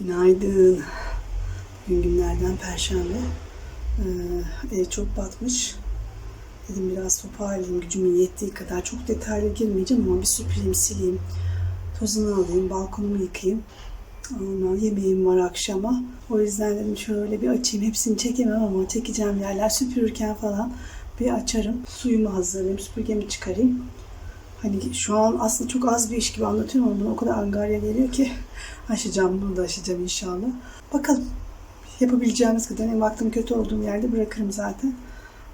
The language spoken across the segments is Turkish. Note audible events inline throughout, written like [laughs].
Günaydın. Bugün günlerden Perşembe. Ee, ev çok batmış. Dedim biraz toparlayayım gücümün yettiği kadar. Çok detaylı girmeyeceğim ama bir süpüreyim, sileyim. Tozunu alayım, balkonumu yıkayayım. Ondan yemeğim var akşama. O yüzden dedim şöyle bir açayım. Hepsini çekemem ama çekeceğim yerler süpürürken falan bir açarım. Suyumu hazırlayayım, süpürgemi çıkarayım. Hani şu an aslında çok az bir iş gibi anlatıyorum ama o kadar angarya geliyor ki [laughs] aşacağım bunu da aşacağım inşallah. Bakalım yapabileceğimiz kadar en vaktim kötü olduğum yerde bırakırım zaten.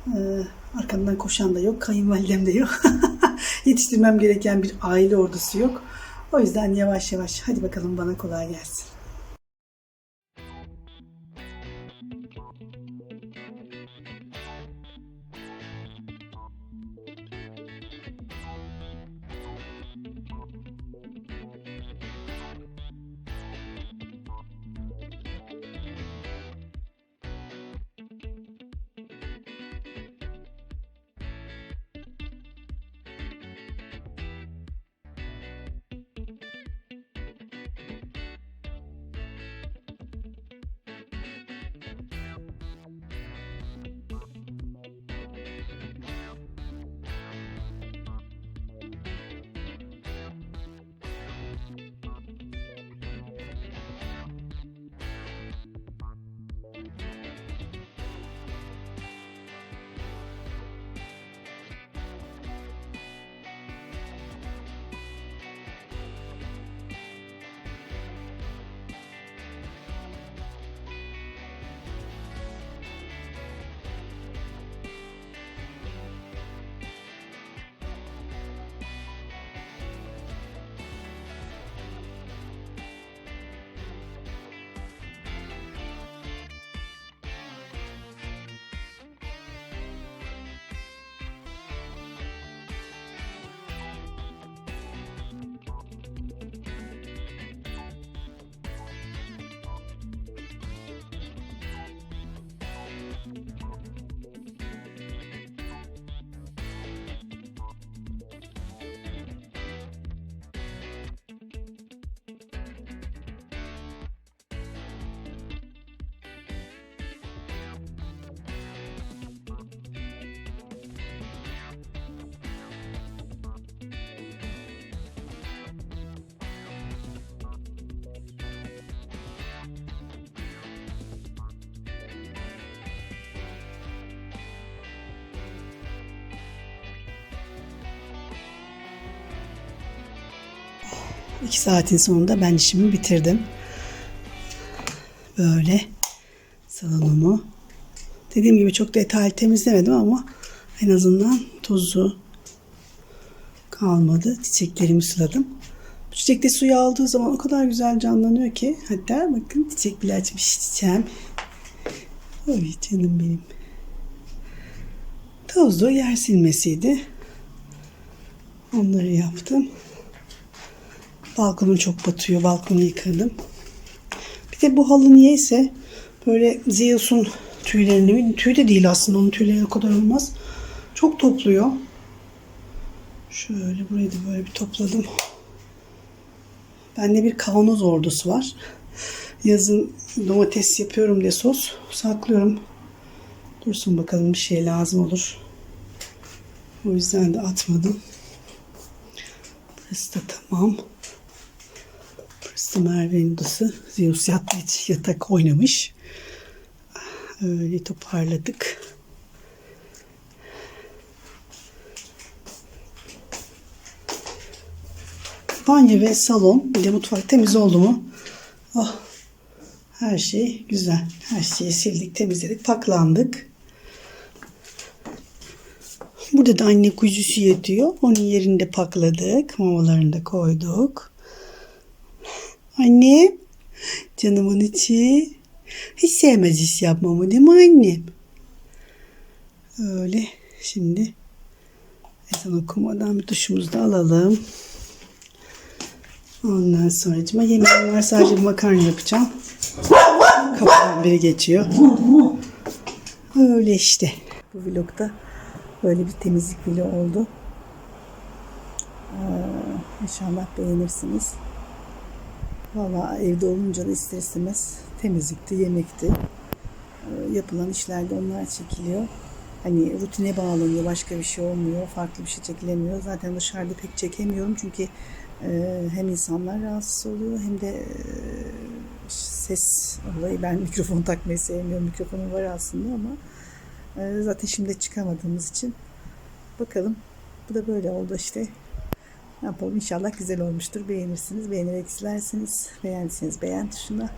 Ee, arkamdan koşan da yok, kayınvalidem de yok. [laughs] Yetiştirmem gereken bir aile ordusu yok. O yüzden yavaş yavaş hadi bakalım bana kolay gelsin. İki saatin sonunda ben işimi bitirdim. Böyle salonumu. Dediğim gibi çok detaylı temizlemedim ama en azından tozu kalmadı. Çiçeklerimi suladım. Bu çiçek de suyu aldığı zaman o kadar güzel canlanıyor ki. Hatta bakın çiçek bile açmış çiçeğim. Oy canım benim. Tozlu yer silmesiydi. Onları yaptım. Balkonum çok batıyor. Balkonu yıkadım. Bir de bu halı niyeyse böyle Zeus'un tüylerini, tüy de değil aslında onun tüyleri o kadar olmaz. Çok topluyor. Şöyle burayı da böyle bir topladım. Bende bir kavanoz ordusu var. Yazın domates yapıyorum diye sos saklıyorum. Dursun bakalım bir şey lazım olur. O yüzden de atmadım. Burası da tamam. Merve'nin odası. Zeus için yatak oynamış. Öyle toparladık. Banyo ve salon bir de mutfak temiz oldu mu? Oh, her şey güzel. Her şeyi sildik, temizledik, paklandık. Burada da anne kuzusu yatıyor. Onun yerini de pakladık. Mamalarını da koyduk. Anne, canımın içi. Hiç sevmez iş yapmamı değil mi annem? Öyle. Şimdi ezan okumadan bir duşumuzu da alalım. Ondan sonra yemeğim var. Sadece makarna yapacağım. Kapıdan biri geçiyor. Öyle işte. Bu vlogda böyle bir temizlik vlogu oldu. Ee, inşallah beğenirsiniz. Valla evde olunca da ister istemez temizlikti, yemekti. Ee, Yapılan işlerde onlar çekiliyor. Hani rutine bağlanıyor, başka bir şey olmuyor, farklı bir şey çekilemiyor. Zaten dışarıda pek çekemiyorum çünkü e, hem insanlar rahatsız oluyor hem de e, ses olayı. Ben [laughs] mikrofon takmayı sevmiyorum. Mikrofonum var aslında ama e, zaten şimdi çıkamadığımız için bakalım. Bu da böyle oldu işte. Ne yapalım inşallah güzel olmuştur. Beğenirsiniz, beğenerek izlersiniz. Beğendiyseniz beğen tuşuna.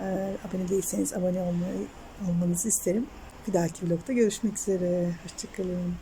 Ee, abone değilseniz abone olmayı, olmanızı isterim. Bir dahaki vlogda görüşmek üzere. Hoşçakalın.